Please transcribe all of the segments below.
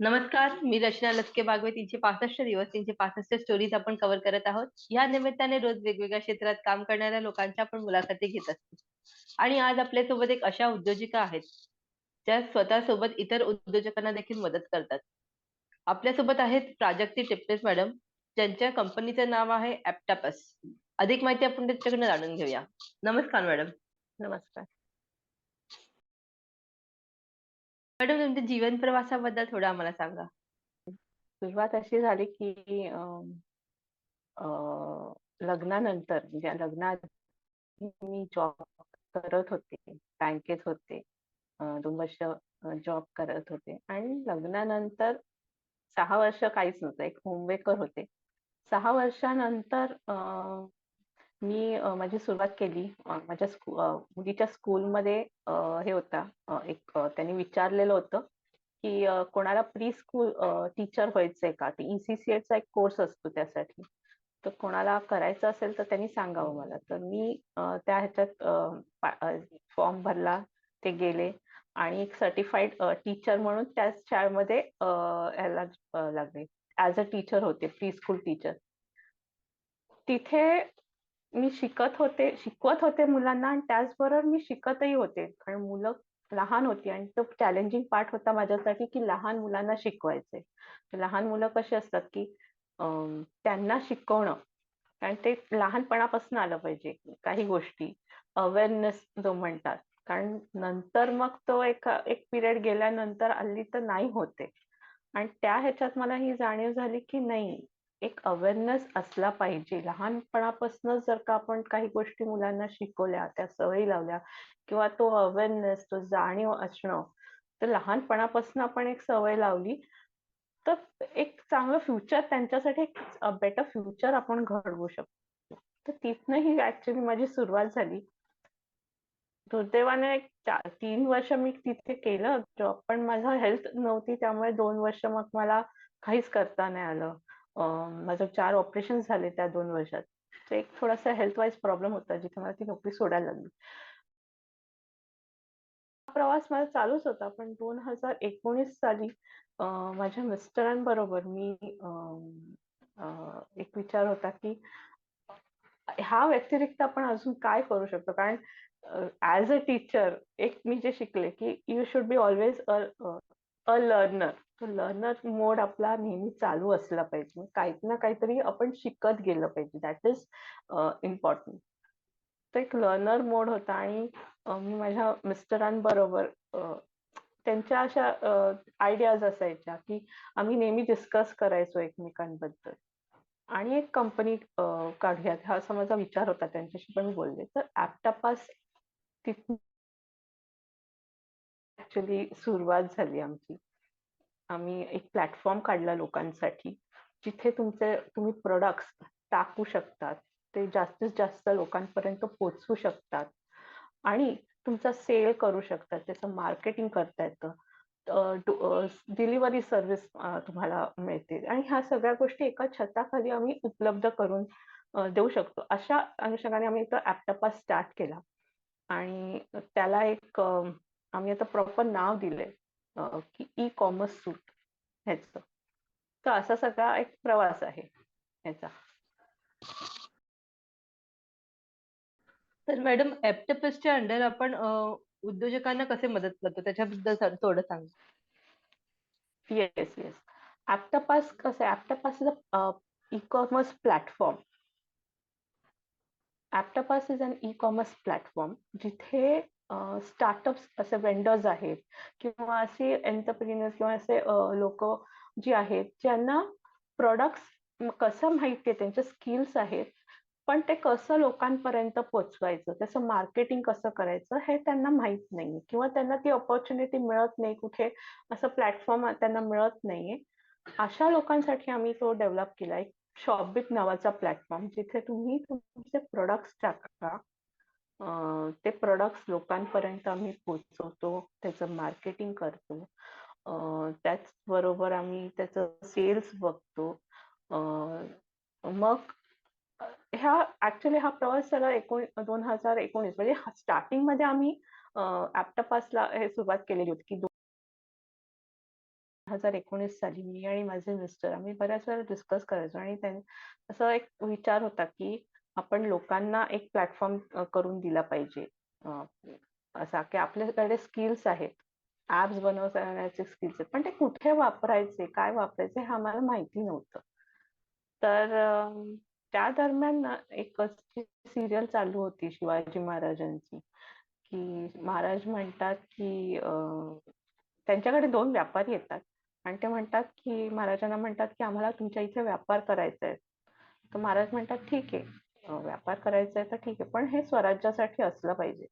नमस्कार, मी रचना लचके बागवे. तीनशे पासष्ट दिवस, तीनशे पासष्ट स्टोरीज आपण कव्हर करत आहोत. या निमित्ताने रोज वेगवेगळ्या क्षेत्रात काम करणाऱ्या लोकांच्या आपण मुलाखती घेत असतो. आणि आज आपल्यासोबत एक अशा उद्योजिका आहेत, ज्या स्वतःसोबत इतर उद्योजकांना देखील मदत करतात. आपल्यासोबत आहेत प्राजक्ती टिपणेस मॅडम, ज्यांच्या कंपनीचं नाव आहे ॲप्टापस. अधिक माहिती आपण त्यांच्याकडनं जाणून घेऊया. नमस्कार मॅडम. नमस्कार. मॅडम तुमच्या जीवन प्रवासाबद्दल थोडं आम्हाला सांगा. सुरुवात अशी झाली की अ, अ, लग्नानंतर म्हणजे लग्नात मी जॉब करत होते. बँकेत होते. अ, 2 वर्ष जॉब करत होते आणि लग्नानंतर 6 वर्ष काहीच नव्हतं. एक होमवेकर होते. 6 वर्षानंतर अ, मी अ, माझी सुरुवात केली. अ, माझ्या स्कू अ, मुलीच्या स्कूलमध्ये अ, हे होता अ, एक अ, त्यांनी विचारलेलं होतं, की अ, कोणाला प्री स्कूल अ, टीचर व्हायचंय का? ते ई-सी-सी-एचा एक कोर्स असतो त्यासाठी. तर कोणाला करायचं असेल तर त्यांनी सांगावं मला. तर मी अ, त्या ह्याच्यात अ, फॉर्म भरला, ते गेले आणि एक सर्टिफाईड अ, टीचर म्हणून त्याच शाळेमध्ये अ, ह्याला अ, लागले. ॲज अ टीचर होते, प्री स्कूल टीचर. तिथे मी शिकत होते शिकवत होते मुलांना आणि त्याचबरोबर मी शिकतही होते. कारण मुलं लहान होती आणि तो चॅलेंजिंग पार्ट होता माझ्यासाठी, की लहान मुलांना शिकवायचे लहान मुलं कशी असतात, की त्यांना शिकवणं कारण ते लहानपणापासून आलं पाहिजे काही गोष्टी. अवेअरनेस जो म्हणतात. कारण नंतर मग तो एक एक पिरियड गेल्यानंतर हल्ली तर नाही होते आणि त्या ह्याच्यात मला ही जाणीव झाली, की नाही एक अवेअरनेस असला पाहिजे. लहानपणापासूनच जर का आपण काही गोष्टी मुलांना शिकवल्या, त्या सवयी लावल्या किंवा तो अवेअरनेस, तो जाणीव असणं, तर लहानपणापासून आपण एक सवय लावली, तर एक चांगलं फ्युचर त्यांच्यासाठी एक बेटर फ्युचर आपण घडवू शकतो. तर तिथनं ही ऍक्च्युली माझी सुरुवात झाली. दुर्दैवाने तीन वर्ष मी तिथे केलं जॉब, पण माझं हेल्थ नव्हती त्यामुळे दोन वर्ष मग मला काहीच करता नाही आलं. अ, माझं 4 ऑपरेशन झाले त्या 2 वर्षात. तर एक थोडासा हेल्थ वाईज प्रॉब्लेम होता, जिथे मला ती नोकरी सोडायला लागली. हा प्रवास माझा चालूच होता, पण 2019 साली अ, माझ्या मिस्टरांबरोबर मी अ, अ, एक विचार होता, की ह्या व्यतिरिक्त आपण अजून काय करू शकतो? कारण ॲज अ टीचर एक मी जे शिकले, की you should be always a a learner. तो लर्नर मोड आपला नेहमी चालू असला पाहिजे. काही ना काहीतरी आपण शिकत गेलं पाहिजे. That is uh, important. तो एक लर्नर मोड होता आणि अ, मी माझ्या मिस्टरांबरोबर अ, त्यांच्या अशा अ, आयडियाज असायच्या, की आम्ही नेहमी डिस्कस करायचो एकमेकांबद्दल. आणि एक कंपनी अ, काढूयात हा असा माझा विचार होता. त्यांच्याशी पण बोलले. तर ॲप्टापास तिथून ॲक्चुअली सुरुवात झाली आमची. आम्ही एक प्लॅटफॉर्म काढला लोकांसाठी, जिथे तुमचे तुम्ही प्रोडक्ट्स टाकू शकतात. ते जास्तीत जास्त लोकांपर्यंत पोचवू शकतात आणि तुमचा सेल करू शकतात. त्याचं मार्केटिंग करता येतं. डिलिव्हरी सर्व्हिस तुम्हाला मिळते आणि ह्या सगळ्या गोष्टी एका छताखाली आम्ही उपलब्ध करून देऊ शकतो. अशा अनुषंगाने आम्ही तो ॲपटपा स्टार्ट केला आणि त्याला एक आम्ही आता प्रॉपर नाव दिले की ई-कॉमर्स सूट ह्याचं. तर असा सगळा एक प्रवास आहे ह्याचा. तर मॅडम ॲप्टापसच्या अंडर आपण उद्योजकांना कसे मदत करतो त्याच्याबद्दल थोडं सांगा. Yes, yes. ॲप्टापास कसं आहे, ॲप्टापास इज अ ई-कॉमर्स प्लॅटफॉर्म. ॲप्टापास इज अन ई-कॉमर्स प्लॅटफॉर्म जिथे स्टार्टअप्स असे वेंडर्स आहेत किंवा असे एंटरप्रेन्योर्स किंवा असे लोक जी आहेत, ज्यांना प्रोडक्ट्स कसं माहिती आहे, त्यांचे स्किल्स आहेत, पण ते कसं लोकांपर्यंत पोहोचवायचं, त्याचं मार्केटिंग कसं करायचं हे त्यांना माहीत नाहीये किंवा त्यांना ती अपॉर्च्युनिटी मिळत नाही कुठे, असं प्लॅटफॉर्म त्यांना मिळत नाहीये. अशा लोकांसाठी आम्ही तो डेव्हलप केला एक शॉपबिट नावाचा प्लॅटफॉर्म जिथे तुम्ही तुमचे प्रोडक्ट्स टाका. अ, ते प्रॉडक्ट्स लोकांपर्यंत आम्ही पोहोचवतो, त्याचं मार्केटिंग करतो. अ, त्याचबरोबर आम्ही त्याचं सेल्स बघतो. अ, मग ह्या ॲक्चुअली हा प्रवास झाला एकोण 2019 म्हणजे स्टार्टिंगमध्ये आम्ही अ, ॲप्टापासला हे सुरुवात केलेली होती, की 2019 साली मी आणि माझे मिस्टर आम्ही बऱ्याच वेळा डिस्कस करायचो आणि त्यां असा एक विचार होता, की आपण लोकांना एक प्लॅटफॉर्म करून दिला पाहिजे. असा की आपल्याकडे स्किल्स आहेत. ऍप्स बनवण्याचे स्किल्स आहेत. पण ते कुठे वापरायचे, काय वापरायचे हे आम्हाला माहिती नव्हतं. तर त्या दरम्यान एक सिरियल चालू होती शिवाजी महाराजांची, की महाराज म्हणतात, की त्यांच्याकडे दोन व्यापारी येतात आणि ते म्हणतात, की महाराजांना म्हणतात, की "आम्हाला तुमच्या इथे व्यापार करायचा आहे." तर महाराज म्हणतात, "ठीक आहे. व्यापार करायचा आहे तर ठीक आहे. पण हे स्वराज्यासाठी असलं पाहिजे."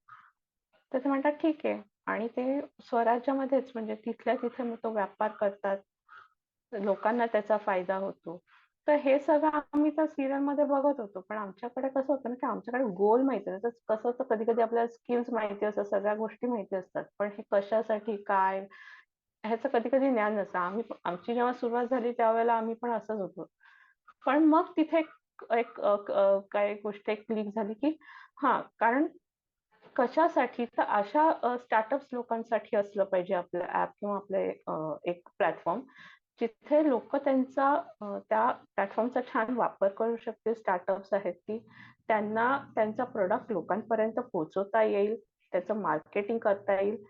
तर ते म्हणतात, "ठीक आहे." आणि ते स्वराज्यामध्येच म्हणजे तिथल्या तिथे मग तो व्यापार करतात. लोकांना त्याचा फायदा होतो. तर हे सगळं आम्ही त्या सीरियलमध्ये बघत होतो. पण आमच्याकडे कसं होतं ना, की आमच्याकडे गोल माहिती तर कसं होतं कधी-कधी आपल्याला स्किल्स माहिती असतात, सगळ्या गोष्टी माहिती असतात. पण हे कशासाठी, काय ह्याचं कधी-कधी ज्ञान नसतं. आम्ही आमची जेव्हा सुरुवात झाली त्यावेळेला आम्ही पण असंच होतो. पण मग तिथे एक काय गोष्ट एक क्लिक झाली, की हा कारण कशासाठी? तर अशा स्टार्टअप्स लोकांसाठी असलं पाहिजे आपलं ऍप किंवा आपले एक प्लॅटफॉर्म, जिथे लोक त्यांचा त्या प्लॅटफॉर्मचा छान वापर करू शकतील. स्टार्टअप्स आहेत की त्यांना त्यांचा प्रोडक्ट लोकांपर्यंत पोहोचवता येईल, त्याचं मार्केटिंग करता येईल.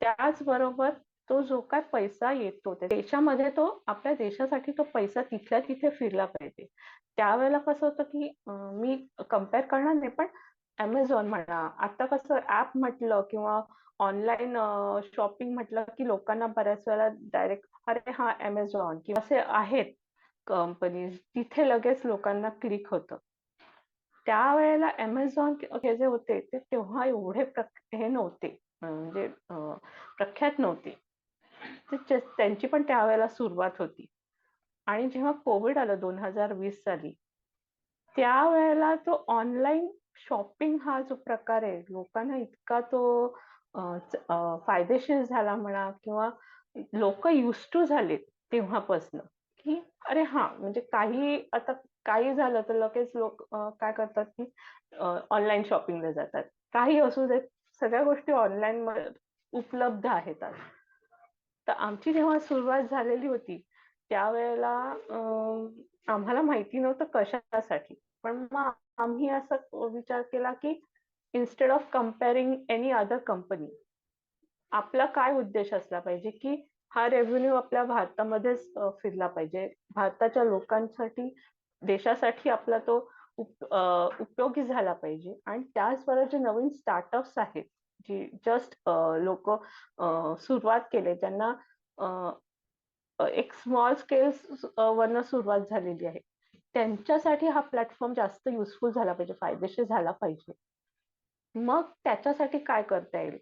त्याचबरोबर तो जो काय पैसा येतो त्या देशामध्ये तो आपल्या देशासाठी तो पैसा तिथल्या तिथे फिरला पाहिजे. त्यावेळेला कसं होतं, की मी कंपेअर करणार नाही, पण अमेझॉन म्हणा, आता कसं ऍप म्हटलं किंवा ऑनलाईन शॉपिंग म्हटलं, की लोकांना बऱ्याच वेळेला डायरेक्ट "अरे हा अमेझॉन किंवा असे आहेत कंपनीज, तिथे लगेच लोकांना क्लिक होतं. त्यावेळेला अमेझॉन हे जे होते, ते तेव्हा एवढे हे नव्हते, म्हणजे प्रख्यात नव्हते. त्यांची पण त्यावेळेला सुरुवात होती आणि जेव्हा कोविड आलं 2020 साली, त्यावेळेला तो ऑनलाईन शॉपिंग हा जो प्रकार आहे, लोकांना इतका तो फायदेशीर झाला म्हणा किंवा लोक युज टू झालेत तेव्हापासनं, की अरे हा म्हणजे काही आता काही झालं तर लगेच लोक काय करतात, की ऑनलाईन शॉपिंगला जातात. काही असू देत, सगळ्या गोष्टी ऑनलाईन उपलब्ध आहेत आज. तर आमची जेव्हा सुरुवात झालेली होती, त्यावेळेला आम्हाला माहिती नव्हतं कशासाठी. पण मग आम्ही असा विचार केला, की instead of comparing any other company, आपला काय उद्देश असला पाहिजे, की हा रेव्हेन्यू आपल्या भारतामध्येच फिरला पाहिजे. भारताच्या लोकांसाठी, देशासाठी आपला तो उप उपयोगी झाला पाहिजे आणि त्याचबरोबर जे नवीन स्टार्टअप्स आहेत, जी जस्ट लोक सुरुवात केले त्यांना एक स्मॉल स्केल वरनं सुरुवात झालेली आहे. त्यांच्यासाठी हा प्लॅटफॉर्म जास्त युजफुल झाला पाहिजे, फायदेशीर झाला पाहिजे. मग त्याच्यासाठी काय करता येईल?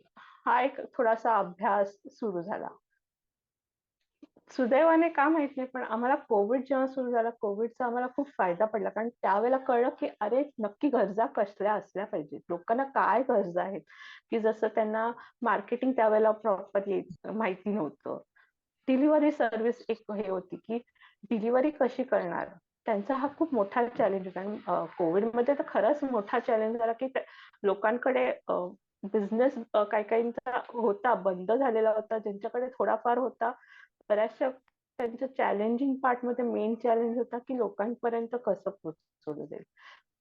हा एक थोडासा अभ्यास सुरू झाला. सुदैवाने का माहीत नाही, पण आम्हाला कोविड जेव्हा सुरू झाला, कोविडचा आम्हाला खूप फायदा पडला. कारण त्यावेळेला कळलं, की अरे नक्की गरजा कसल्या असल्या पाहिजेत. लोकांना काय गरजा आहेत, की जसं त्यांना मार्केटिंग त्यावेळेला प्रॉपरली माहिती नव्हतं. डिलिव्हरी सर्व्हिस एक हे होती, की डिलिव्हरी कशी करणार? त्यांचा हा खूप मोठा चॅलेंज होता कोविडमध्ये तर खरंच मोठा चॅलेंज झाला, की लोकांकडे बिझनेस काही-काहींचा होता, बंद झालेला होता. ज्यांच्याकडे थोडाफार होता, बऱ्याचशा त्यांच्या चॅलेंजिंग पार्टमध्ये मेन चॅलेंज होता, की लोकांपर्यंत कसं पोहोचवलं जाईल.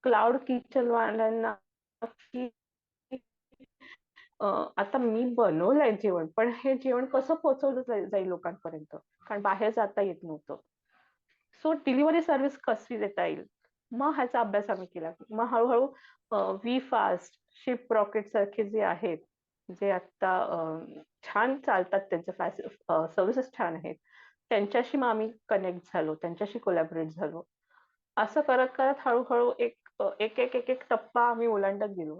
क्लाउड किचनवाल्यांना की आता मी बनवलंय जेवण, पण हे जेवण कसं पोहोचवलं जाईल लोकांपर्यंत? कारण बाहेर जाता येत नव्हतं. सो डिलिव्हरी सर्व्हिस कशी देता येईल? मग ह्याचा अभ्यास आम्ही केला. मग हळूहळू वी फास्ट, शिप रॉकेट सारखे जे आहेत, जे आता छान चालतात त्यांचे सर्व्हिसेस छान आहेत. त्यांच्याशी मग आम्ही कनेक्ट झालो, त्यांच्याशी कोलॅबरेट झालो. असं करत-करत हळूहळू एक एक-एक, एक-एक टप्पा आम्ही ओलांडत गेलो.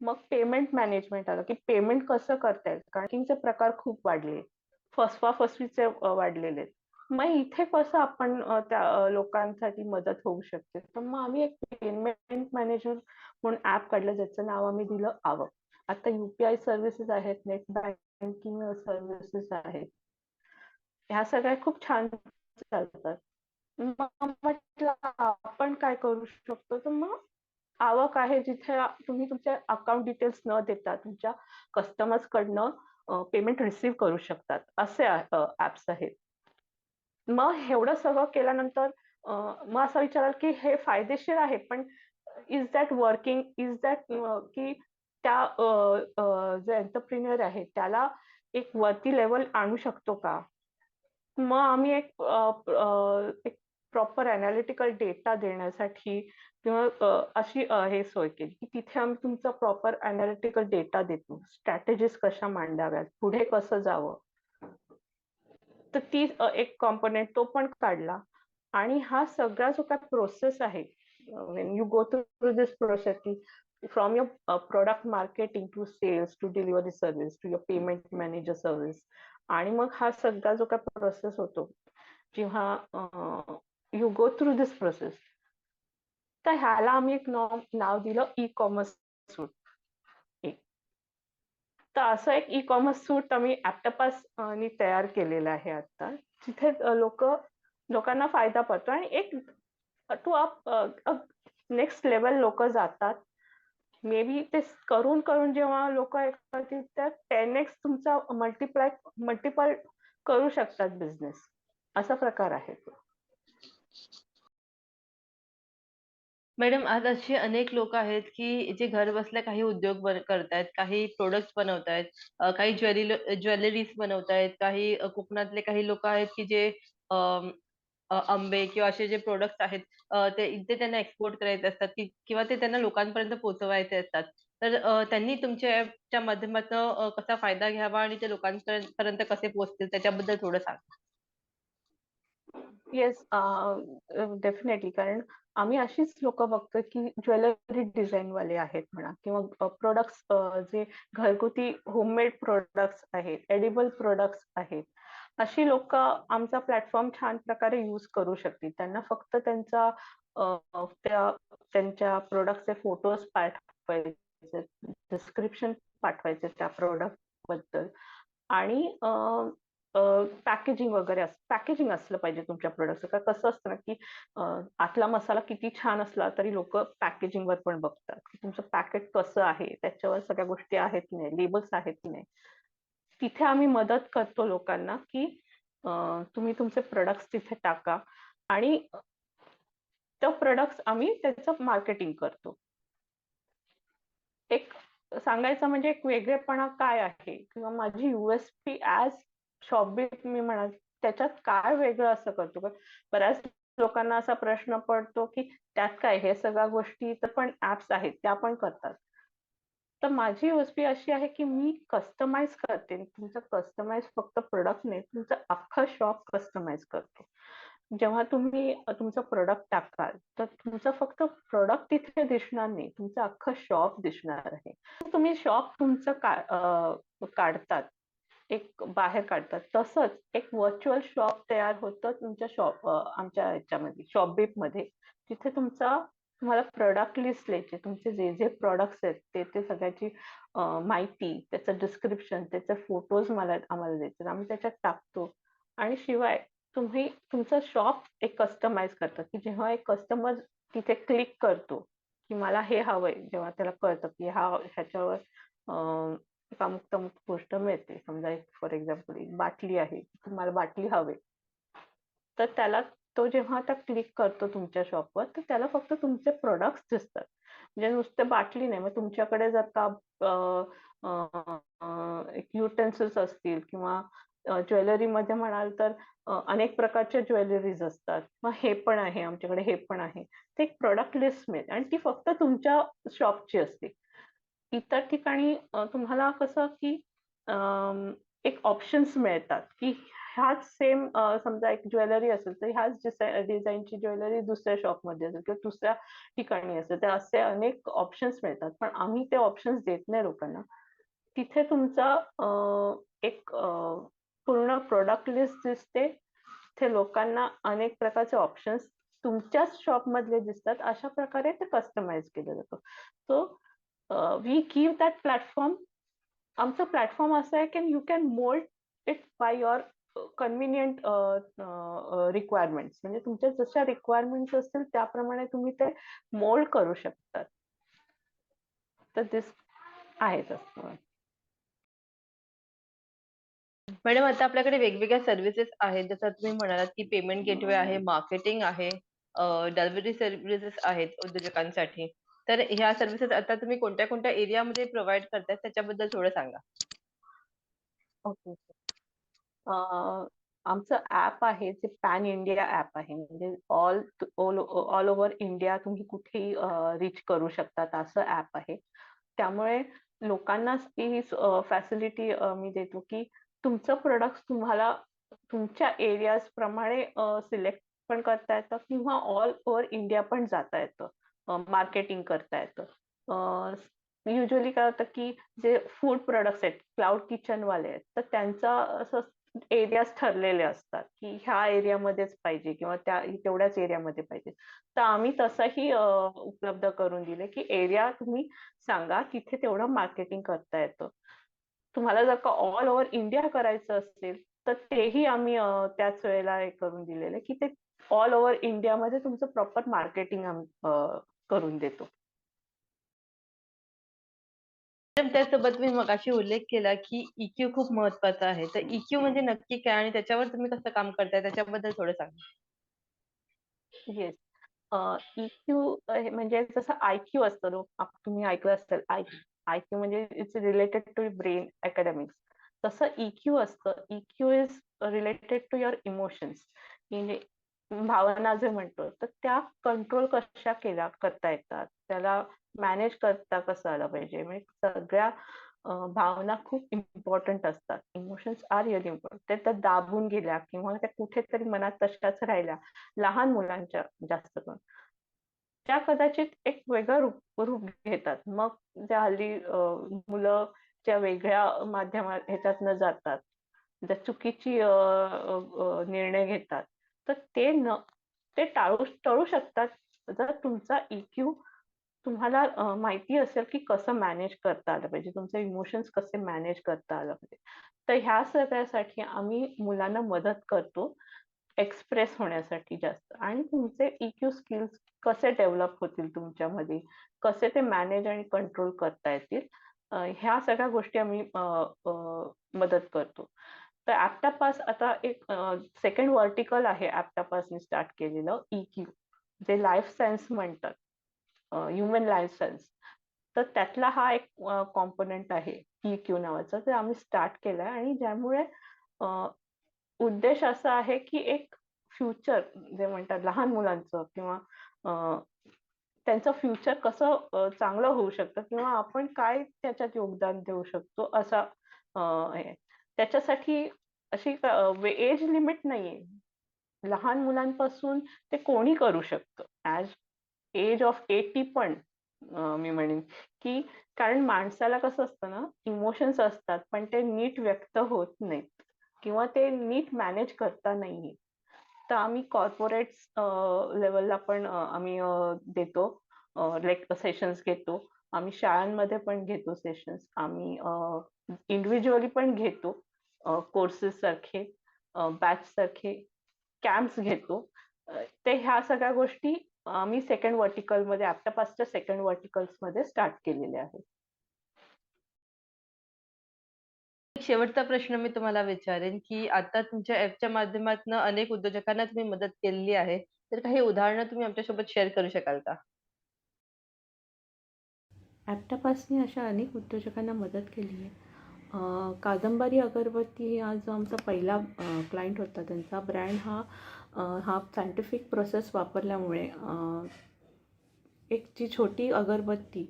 मग पेमेंट मॅनेजमेंट आलं, की पेमेंट कसं करता येईल? बँकिंगचे प्रकार खूप वाढले. फसवा-फसवीचे वाढलेले मग इथे कसं आपण त्या लोकांसाठी मदत होऊ शकते. तर मग आम्ही एक पेमेंट मॅनेजर म्हणून ऍप काढलं ज्याचं नाव आम्ही दिलं आवक. आता युपीआय सर्व्हिसेस आहेत, नेट बँक बँकिंग सर्व्हिसेस आहेत. ह्या सगळ्या खूप छान चालतात. मग म्हटलं आपण काय करू शकतो? तर मग आवक आहे जिथे तुम्ही तुमच्या अकाउंट डिटेल्स न देता तुमच्या कस्टमर्स कडनं पेमेंट रिसीव्ह करू शकतात. असे ऍप्स आहेत. मग एवढं सगळं केल्यानंतर मग असं विचाराल की हे फायदेशीर आहे पण is that working is that की त्या जो जे एंटरप्रिन्युअर आहे त्याला एक वरती लेवल आणू शकतो का? मग आम्ही एक प्रॉपर अनालिटिकल डेटा देण्यासाठी किंवा अशी हे सोय केली की तिथे आम्ही तुमचा प्रॉपर अनालिटिकल डेटा देतो. स्ट्रॅटेजीज कशा मांडाव्यात? पुढे कसं जावं? तर ती एक कॉम्पोनेंट तो पण काढला. आणि हा सगळा जो काय प्रोसेस आहे when you go through this process की from uh, product marketing to sales to delivery service to your payment manager service आणि मग हा सगळा जो काय प्रोसेस होतो जेव्हा you go through this process तर ह्याला आम्ही एक नाव नाव दिलं ई कॉमर्स सूट तर असं एक ई कॉमर्स सूट आम्ही ऍप्टपास तयार केलेलं आहे आता जिथे लोक लोकांना फायदा पडतो आणि एक टू अप नेक्स्ट लेवल लोक जातात मे बी ते करून करून जेव्हा लोक करतील तर टेन एक्स तुमचा मल्टिप्लाय मल्टिपल करू शकतात बिझनेस असा प्रकार आहे तो. मॅडम आज असे अनेक लोक आहेत की जे घर बसल्या काही उद्योग बन करतायत काही प्रोडक्ट्स बनवतायत काही ज्वेलरी ज्वेलरीज बनवतायत काही कोकणातले काही लोक आहेत की जे आंबे किंवा असे जे प्रोडक्ट्स आहेत अ, ते इथे त्यांना एक्सपोर्ट करायचे असतात की किंवा ते त्यांना लोकांपर्यंत पोहोचवायचे असतात. तर अ, त्यांनी तुमच्या ॲपच्या माध्यमातून कसा फायदा घ्यावा आणि ते लोकांपर्यंत पर्यंत कसे पोहोचतील त्याच्याबद्दल थोडं सांगा. येस डेफिनेटली कारण आम्ही अशीच लोक बघतो की ज्वेलरी डिझाईन वाले आहेत म्हणा किंवा प्रोडक्ट्स जे घरगुती होममेड प्रोडक्ट्स आहेत एडिबल प्रोडक्ट्स आहेत. अशी लोक आमचा प्लॅटफॉर्म छान प्रकारे युज करू शकतील. त्यांना फक्त त्यांचा अ, त्या त्यांच्या प्रोडक्टचे फोटोज पाठवायचे डिस्क्रिप्शन पाठवायचे त्या प्रोडक्टबद्दल. आणि पॅकेजिंग वगैरे असं पॅकेजिंग असलं पाहिजे तुमच्या प्रोडक्टचं. का कसं असतं ना की अ, आतला मसाला किती छान असला तरी लोक पॅकेजिंगवर पण बघतात. की तुमचं पॅकेट कसं आहे? त्याच्यावर सगळ्या गोष्टी आहेत की नाही? लेबल्स आहेत की नाही? तिथे आम्ही मदत करतो लोकांना की तुम्ही तुमचे प्रोडक्ट्स तिथे टाका. आणि तो प्रोडक्ट्स आम्ही त्याचं मार्केटिंग करतो. एक सांगायचं म्हणजे एक वेगळेपणा काय आहे? किंवा माझी युएसपी ऍज शॉपबीट मी म्हणाल त्याच्यात काय वेगळं असं करतो का? बऱ्याच लोकांना असा प्रश्न पडतो की त्यात काय? हे सगळ्या गोष्टी तर पण ऍप्स आहेत त्या पण करतात. तर माझी युएसपी अशी आहे की मी कस्टमाइज करते. तुमचं कस्टमाइज फक्त प्रोडक्ट नाही तुमचं अख्खं शॉप कस्टमाइज करतो. जेव्हा तुम्ही तुमचं प्रोडक्ट टाकाल तर तुमचं फक्त प्रोडक्ट तिथे दिसणार नाही तुमचं अख्खं शॉप दिसणार आहे. तुम्ही शॉप तुमचं काढतात एक बाहेर काढतात. तसंच एक व्हर्च्युअल शॉप तयार होतं तुमच्या शॉप आमच्या ह्याच्यामध्ये शॉप बेपमध्ये. तिथे तुमचा तुम्हाला प्रोडक्ट लिस्ट लिहायचे तुमचे जे जे प्रॉडक्ट्स आहेत ते ते सगळ्याची माहिती त्याचं डिस्क्रिप्शन त्याचे फोटोज मला आम्हाला द्यायचे. आम्ही त्याच्यात टाकतो. आणि शिवाय तुम्ही तुमचं शॉप एक कस्टमाइज करता की जेव्हा एक कस्टमर तिथे क्लिक करतो की मला हे हवंय जेव्हा त्याला कळतं की हा ह्याच्यावर अमुक तमुक गोष्ट मिळते. समजा एक फॉर एक्झाम्पल एक बाटली आहे तुम्हाला बाटली हवे. तर त्याला तो जेव्हा आता क्लिक करतो तुमच्या शॉपवर तर त्याला फक्त तुमचे प्रोडक्ट्स दिसतात. म्हणजे नुसते बाटली नाही मग तुमच्याकडे जर का युटेन्सिल्स असतील किंवा ज्वेलरी मध्ये म्हणाल तर अनेक प्रकारच्या ज्वेलरीज असतात. मग हे पण आहे आमच्याकडे हे पण आहे. ते एक प्रोडक्ट लिस्ट मिळते आणि ती फक्त तुमच्या शॉपची असते. इतर ठिकाणी तुम्हाला कसं की एक ऑप्शन्स मिळतात की ह्याच सेम समजा एक ज्वेलरी असेल तर ह्याच डिझाईनची ज्वेलरी दुसऱ्या शॉपमध्ये असेल किंवा दुसऱ्या ठिकाणी असेल तर असे अनेक ऑप्शन्स मिळतात. पण आम्ही ते ऑप्शन्स देत नाही लोकांना. तिथे तुमचा एक पूर्ण प्रोडक्ट लिस्ट दिसते. तिथे लोकांना अनेक प्रकारचे ऑप्शन्स तुमच्याच शॉपमधले दिसतात. अशा प्रकारे ते कस्टमाइज केलं जातं. So we give that platform आमचं प्लॅटफॉर्म असं आहे की you can mould it by your convenient requirements म्हणजे तुमच्या जशा रिक्वायरमेंट्स असतील त्याप्रमाणे तुम्ही ते मोल्ड करू शकतात तर दिस आहे मॅडम आता आपल्याकडे वेगवेगळ्या सर्व्हिसेस आहेत. जसं तुम्ही म्हणालात, की पेमेंट गेटवे आहे, मार्केटिंग आहे, डिलिव्हरी सर्व्हिसेस आहेत उद्योजकांसाठी. तर ह्या सर्व्हिसेस आता तुम्ही कोणत्या-कोणत्या एरियामध्ये प्रोव्हाईड करताय त्याच्याबद्दल थोडं सांगा? ओके, आमचं ॲप आहे जे पॅन इंडिया ॲप आहे. म्हणजे all all all over India तुम्ही कुठेही रीच करू शकतात असं ॲप आहे. त्यामुळे लोकांना ती फॅसिलिटी मी देतो, की तुमचं प्रोडक्ट तुम्हाला तुमच्या एरियाज प्रमाणे सिलेक्ट पण करता येतं किंवा ऑल ओव्हर इंडिया पण जाता येतं. मार्केटिंग करता येतं. युजली काय होतं, की जे फूड प्रोडक्ट्स आहेत, क्लाउड किचनवाले आहेत, तर त्यांचा असं एरियाज ठरलेले असतात, की ह्या एरियामध्येच पाहिजे किंवा त्या तेवढ्याच एरियामध्ये पाहिजे. तर आम्ही तसंही उपलब्ध करून दिले, की एरिया तुम्ही सांगा, तिथे तेवढं मार्केटिंग करता येतं. तुम्हाला जर का ऑल ओव्हर इंडिया करायचं असेल, तर तेही आम्ही त्याच वेळेला हे करून दिलेले की ते ऑल ओव्हर इंडियामध्ये तुमचं प्रॉपर मार्केटिंग आम्ही करून देतो. त्यासोबत तुम्ही मगाशी उल्लेख केला, की इक्यू खूप महत्त्वाचा आहे. तर इक्यू म्हणजे नक्की काय आणि त्याच्यावर तुम्ही कसं काम करताय त्याच्याबद्दल थोडं सांगा? येस. इक्यू म्हणजे जसं आय-क्यू असतं तुम्ही ऐकलं असेल आय आय-क्यू म्हणजे it's related to brain academics. तसं इक्यू असतं. EQ is related to your emotions. म्हणजे भावना जे म्हणतो, तर त्या कंट्रोल कशा केल्या करता येतात. त्याला मॅनेज करता कसं आलं पाहिजे. म्हणजे सगळ्या अ, भावना खूप इम्पोर्टंट असतात. Emotions are really important. ते त्या दाबून गेल्या किंवा त्या कुठेतरी मनात तशाच राहिल्या. लहान मुलांच्या जास्त करून. त्या कदाचित एक वेगळं रूप रूप घेतात. मग त्या हल्ली अ, मुलं त्या वेगळ्या माध्यमात ह्याच्यातनं जातात. ज्या चुकीची अ, अ, अ, निर्णय घेतात. तर ते न ते टाळू टळू शकतात. जर तुमचा इक्यू तुम्हाला अ, माहिती असेल, की कसं मॅनेज करता आलं पाहिजे. तुमचे इमोशन्स कसे मॅनेज करता आलं पाहिजे. तर ह्या सगळ्यासाठी आम्ही मुलांना मदत करतो. एक्सप्रेस होण्यासाठी जास्त आणि तुमचे इक्यू स्किल्स कसे डेव्हलप होतील तुमच्यामध्ये, कसे ते मॅनेज आणि कंट्रोल करता येतील, अ, ह्या सगळ्या गोष्टी आम्ही अ, अ, मदत करतो. तर ॲप्टापास आता एक सेकंड व्हर्टिकल आहे ॲप्टापासनी स्टार्ट केलेलं इक्यू जे लाईफ सायन्स म्हणतात. ह्युमन लायसन्स तर त्यातला हा एक कॉम्पोनंट आहे इक्यू नावाचा. ते आम्ही स्टार्ट केलाय आणि ज्यामुळे उद्देश असा आहे, की एक फ्युचर जे म्हणतात लहान मुलांचं किंवा त्यांचं फ्युचर कसं चांगलं होऊ शकतं किंवा आपण काय त्याच्यात योगदान देऊ शकतो असा त्याच्यासाठी अशी एज लिमिट नाहीये. लहान मुलांपासून ते कोणी करू शकतं. ऍज एज ऑफ एटी पण मी म्हणेन, की कारण माणसाला कसं असतं ना, इमोशन्स असतात, पण ते नीट व्यक्त होत नाहीत किंवा ते नीट मॅनेज करता नाही तर आम्ही कॉर्पोरेट लेवलला पण आम्ही देतो. लाईक सेशन्स घेतो. आम्ही शाळांमध्ये पण घेतो सेशन्स. आम्ही इंडिव्हिज्युअली पण घेतो. कोर्सेस सारखे, बॅच सारखे कॅम्प्स घेतो. ते ह्या सगळ्या गोष्टी आम्ही सेकंड व्हर्टिकलमध्ये ॲप्टापासच्या सेकंड व्हर्टिकल्समध्ये स्टार्ट केलेल्या आहेत. एक शेवटचा प्रश्न मी तुम्हाला विचारेन, की आता तुमच्या ॲपच्या माध्यमातून अनेक उद्योजकांना तुम्ही मदत केलेली आहे. तर काही उदाहरणं तुम्ही आमच्यासोबत शेअर करू शकाल का? ॲप्टापासने अशा अनेक उद्योजकांना मदत केली आहे. कादंबरी अगरबत्ती हा जो आमचा पहिला क्लायंट होता त्यांचा ब्रँड हा हा सायंटिफिक प्रोसेस वापरल्यामुळे एक जी छोटी अगरबत्ती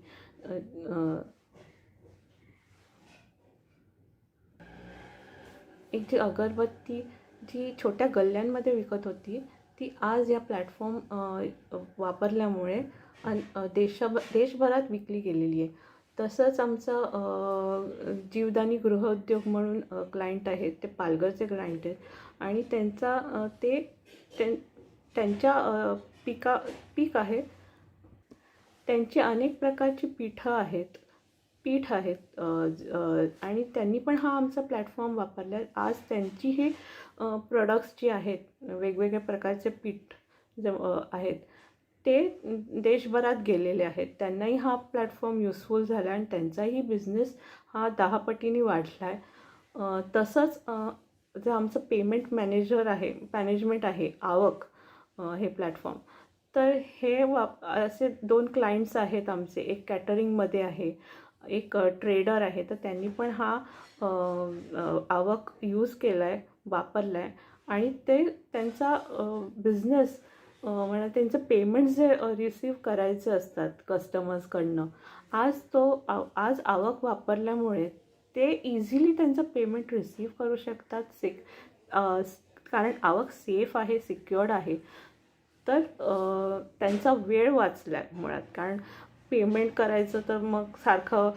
एक जी अगरबत्ती जी छोट्या गल्ल्यांमध्ये विकत होती, ती आज या प्लॅटफॉर्म वापरल्यामुळे अन अ, देशभरात विकली गेलेली आहे. तसंच आमचं जीवदानी गृहोद्योग म्हणून क्लायंट आहेत. ते पालघरचे क्लायंट आहेत आणि त्यांचा ते त्यां त्यांच्या पिका पीक आहे. त्यांची अनेक प्रकारची पीठं आहेत. पीठ आहेत आणि त्यांनी पण हा आमचा प्लॅटफॉर्म वापरला आहे. आज त्यांची हे प्रोडक्ट्स जी आहेत वेगवेगळ्या प्रकारचे पीठ ज आहेत ते देशभरात गेलेले आहेत. त्यांनाही हा प्लॅटफॉर्म युजफुल झाला आणि त्यांचाही बिझनेस हा दहा पटीने वाढला आहे. तसंच जे आमचं पेमेंट मॅनेजर आहे मॅनेजमेंट आहे आवक हे प्लॅटफॉर्म तर हे वाप असे दोन क्लायंट्स आहेत आमचे. एक कॅटरिंगमध्ये आहे एक ट्रेडर आहे. तर त्यांनी पण हा आवक यूज केला आहे वापरला आहे आणि ते त्यांचा बिझनेस म्हणा त्यांचं पेमेंट जे रिसीव करायचे असतात कस्टमर्सकडनं आज तो आव आज आवक वापरल्यामुळे ते इझिली त्यांचं पेमेंट रिसीव्ह करू शकतात. सिक कारण आवक सेफ आहे सिक्युअर्ड आहे. तर त्यांचा वेळ वाचला आहे मुळात. कारण पेमेंट करायचं तर मग सारखं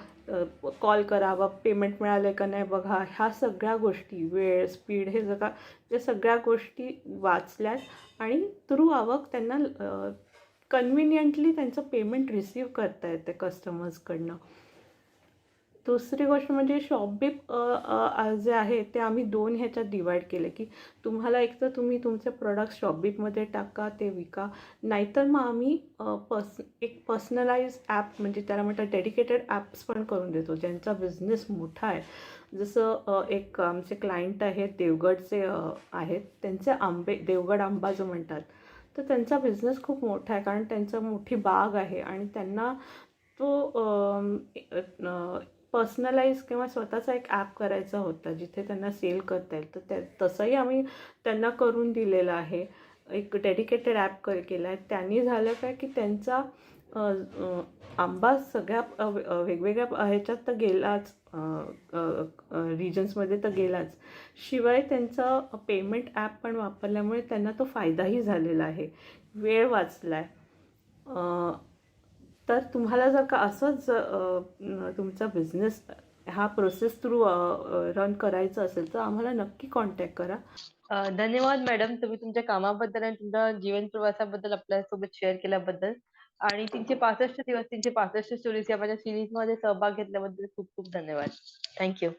कॉल करावा पेमेंट मिळालं आहे का नाही बघा. ह्या सगळ्या गोष्टी वेळ स्पीड हे जगा या सगळ्या गोष्टी वाचल्यात आणि थ्रू आवक त्यांना कन्व्हिनियंटली त्यांचं पेमेंट रिसीव करता येते कस्टमर्सकडनं दुसरी गोष्ट म्हणजे शॉपबीप जे आहे ते आम्ही दोन ह्याच्यात डिवाईड केले की तुम्हाला एक तर तुम्ही तुमचे प्रोडक्ट शॉपबीपमध्ये टाका ते विका. नाहीतर मग आम्ही पर्स एक पर्सनलाइज ॲप म्हणजे त्याला म्हणतात डेडिकेटेड ॲप्स पण करून देतो ज्यांचा बिझनेस मोठा आहे. जसं एक आमचे क्लायंट आहेत देवगडचे आहेत. त्यांचे आंबे देवगड आंबा जो म्हणतात तर त्यांचा बिझनेस खूप मोठा आहे कारण त्यांचं मोठी बाग आहे आणि त्यांना तो पर्सनलाइज किंवा स्वतःचा एक ॲप करायचा होता जिथे त्यांना सेल करता येईल. तर त्या तसंही आम्ही त्यांना करून दिलेलं आहे. एक डेडिकेटेड ॲप कर केला आहे. त्यांनी झालं काय की त्यांचा आंबा सगळ्या वेगवेगळ्या ह्याच्यात तर गेलाच रिजन्समध्ये तर गेलाच. शिवाय त्यांचा पेमेंट ॲप पण वापरल्यामुळे त्यांना तो फायदाही झालेला आहे. वेळ वाचला आहे तर तुम्हाला जर का असंच तुमचा बिझनेस हा प्रोसेस थ्रू रन करायचा असेल तर आम्हाला नक्की कॉन्टॅक्ट करा. धन्यवाद मॅडम तुम्ही तुमच्या कामाबद्दल आणि तुमच्या जीवन प्रवासाबद्दल आपल्यासोबत शेअर केल्याबद्दल. आणि तीनशे पासष्ट दिवस तीनशे पासष्ट स्टोरीज या माझ्या सिरीजमध्ये सहभाग घेतल्याबद्दल खूप खूप धन्यवाद. थँक्यू